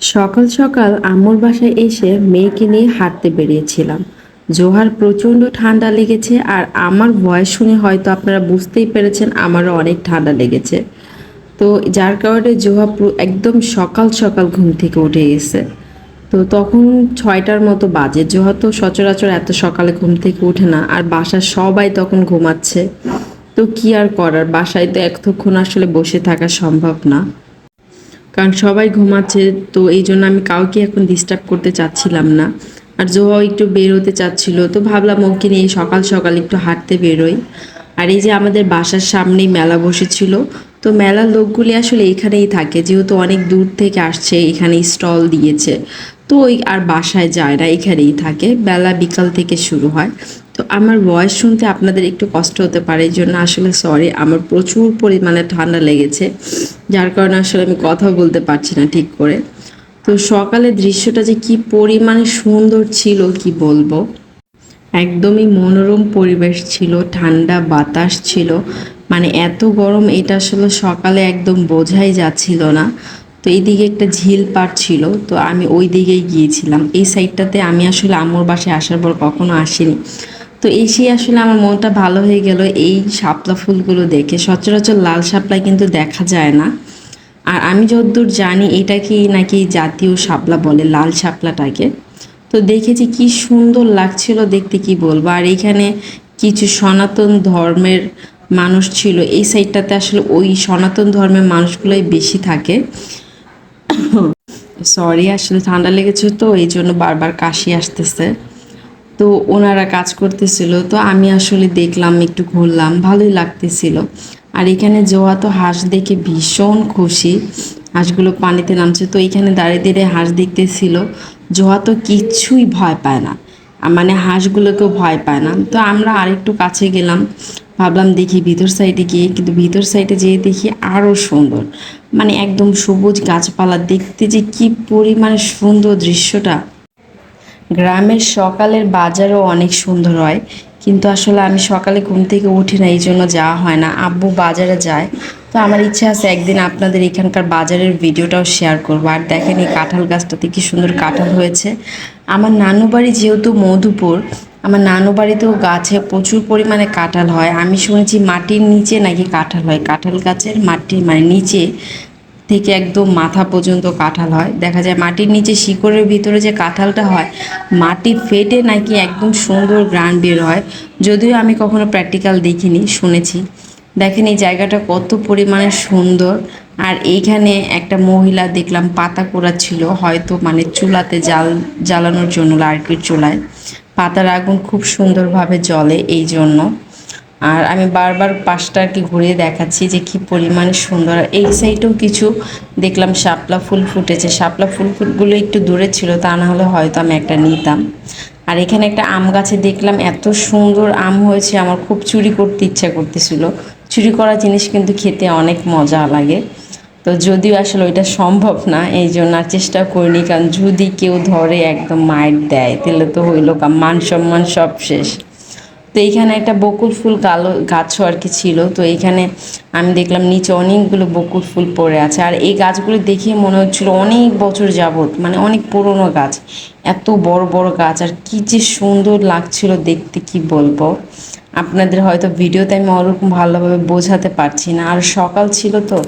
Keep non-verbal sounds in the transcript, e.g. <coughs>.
সকাল সকাল আম্মুর বাসায় এসে মেয়েকে নিয়ে হাঁটতে বেরিয়েছিলাম। জোহার প্রচণ্ড ঠান্ডা লেগেছে আর আমার ভয়েস শুনে হয়তো আপনারা বুঝতেই পেরেছেন আমারও অনেক ঠান্ডা লেগেছে। তো যার কারণে জোহা একদম সকাল সকাল ঘুম থেকে উঠে গেছে। তো তখন ছয়টার মতো বাজে। জোহা তো সচরাচর এত সকালে ঘুম থেকে ওঠে না আর বাসার সবাই তখন ঘুমাচ্ছে। তো কি আর করার? বাসায় তো এতক্ষণ আসলে বসে থাকা সম্ভব না। কারণ সবাই ঘুমাচ্ছে, তো এই জন্য আমি কাউকে এখন ডিস্টার্ব করতে চাচ্ছিলাম না। আর জোহাও একটু বেরোতে চাচ্ছিল, তো ভাবলাম ওকে নিয়ে সকাল সকাল একটু হাঁটতে বেরোই। আর এই যে আমাদের বাসার সামনেই মেলা বসেছিল, তো মেলার লোকগুলি আসলে এখানেই থাকে, যেহেতু অনেক দূর থেকে আসছে এখানে স্টল দিয়েছে। তো ওই আর বাসায় যায় না, এখানেই থাকে। বেলা বিকাল থেকে শুরু হয়। আমার ভয়েস শুনতে আপনাদের একটু কষ্ট হতে পারে, এই জন্য আসলে সরি আমার প্রচুর পরিমাণে ঠান্ডা লেগেছে, যার কারণে আসলে আমি কথা বলতে পারছি না ঠিক করে। তো সকালে দৃশ্যটা যে কি পরিমাণে সুন্দর ছিল, কি বলব? একদমই মনোরম পরিবেশ ছিল, ঠান্ডা বাতাস ছিল মানে এত গরম এটা আসলে সকালে একদম বোঝাই যাচ্ছিল না। তো এইদিকে একটা ঝিল পাড় ছিল, তো আমি ওই দিকেই গিয়েছিলাম। এই সাইডটাতে আমি আসলে আম্মুর বাসায় আসার পর কখনো আসিনি। তো এসে আসলে আমার মনটা ভালো হয়ে গেল এই শাপলা ফুলগুলো দেখে। সচরাচর লাল শাপলা কিন্তু দেখা যায় না। আর আমি যতদূর জানি এটা কি নাকি জাতীয় শাপলা বলে, লাল শাপলাটাকে। তো দেখেছি কি সুন্দর লাগছিল দেখতে কি বলব? আর এখানে কিছু সনাতন ধর্মের মানুষ ছিল। এই সাইডটাতে আসলে ওই সনাতন ধর্মের মানুষগুলোই বেশি থাকে। <coughs> সরি আসলে ঠান্ডা লেগেছে তো এই জন্য বারবার কাশি আসতেছে। তো ওনারা কাজ করতেছিল, তো আমি আসলে দেখলাম, একটু ঘুরলাম, ভালোই লাগতেছিল। আর এখানে জোয়া তো হাঁস দেখে ভীষণ খুশি। হাঁসগুলো পানিতে নামছে, তো এখানে দাঁড়িয়ে দাঁড়িয়ে হাঁস দেখতেছিল। জোয়া তো কিচ্ছুই ভয় পায় না মানে হাঁসগুলোকেও ভয় পায় না। তো আমরা আরেকটু কাছে গেলাম, ভাবলাম দেখি ভিতর সাইডে গিয়ে, কিন্তু ভিতর সাইডে যেয়ে দেখি আরও সুন্দর। মানে একদম সবুজ গাছপালা, দেখতে যে কি পরিমাণে সুন্দর দৃশ্যটা। গ্রামের সকালের বাজারও অনেক সুন্দর হয়। কিন্তু আসলে আমি সকালে ঘুম থেকে উঠি না, এই জন্য যাওয়া হয় না। আব্বু বাজারে যায়। তো আমার ইচ্ছা আছে একদিন আপনাদের এখানকার বাজারের ভিডিওটাও শেয়ার করব। আর দেখেন এই কাঁঠাল গাছটাতে কি সুন্দর কাঁঠাল হয়েছে। আমার নানু বাড়ি যেহেতু মধুপুর, আমার নানু বাড়িতেও গাছে প্রচুর পরিমাণে কাঁঠাল হয়। আমি শুনেছি মাটির নিচে নাকি কাঁঠাল হয়। কাঁঠাল গাছের মাটির মানে নিচে থেকে একদম মাথা পর্যন্ত কাঁঠাল হয়। দেখা যায় মাটির নিচে শিকড়ের ভিতরে যে কাঁঠালটা হয়, মাটি ফেটে নাকি একদম সুন্দর গ্রান বের হয়। যদিও আমি কখনো প্র্যাকটিক্যাল দেখিনি, শুনেছি। দেখেন এই জায়গাটা কত পরিমাণে সুন্দর। আর এইখানে একটা মহিলা দেখলাম পাতা ছিল হয়তো মানে চুলাতে জাল, জ্বালানোর জন্য লার্কির চুলায়। পাতার আগুন খুব সুন্দরভাবে জ্বলে এই জন্য। আর আমি বারবার পাশটা আর কি ঘুরিয়ে দেখাচ্ছি যে কি পরিমাণে সুন্দর। আর এই সাইডেও কিছু দেখলাম শাপলা ফুল ফুটেছে। শাপলা ফুল ফুলগুলো একটু দূরে ছিল, তা না হলে হয়তো আমি একটা নিতাম। আর এখানে একটা আম গাছে দেখলাম, এত সুন্দর আম হয়েছে, আমার খুব চুরি করতে ইচ্ছা করতেছিল। চুরি করা জিনিস কিন্তু খেতে অনেক মজা লাগে। তো যদিও আসলে ওইটা সম্ভব না, এই জন্য আর চেষ্টা করিনি, কারণ যদি কেউ ধরে একদম মাইট দেয়, তাহলে তো হইল মান সম্মান সব শেষ। তো এইখানে একটা বকুল ফুল কালো গাছও আর কি ছিল। তো এইখানে আমি দেখলাম নিচে অনেকগুলো বকুল ফুল পড়ে আছে। আর এই গাছগুলো দেখে মনে হচ্ছিল অনেক বছর যাবত মানে অনেক পুরনো গাছ। এত বড় বড় গাছ, আর কি যে সুন্দর লাগছিল দেখতে, কি বলব? আপনাদের হয়তো ভিডিওতে আমি ওরকম ভালোভাবে বোঝাতে পারছি না। আর সকাল ছিল তো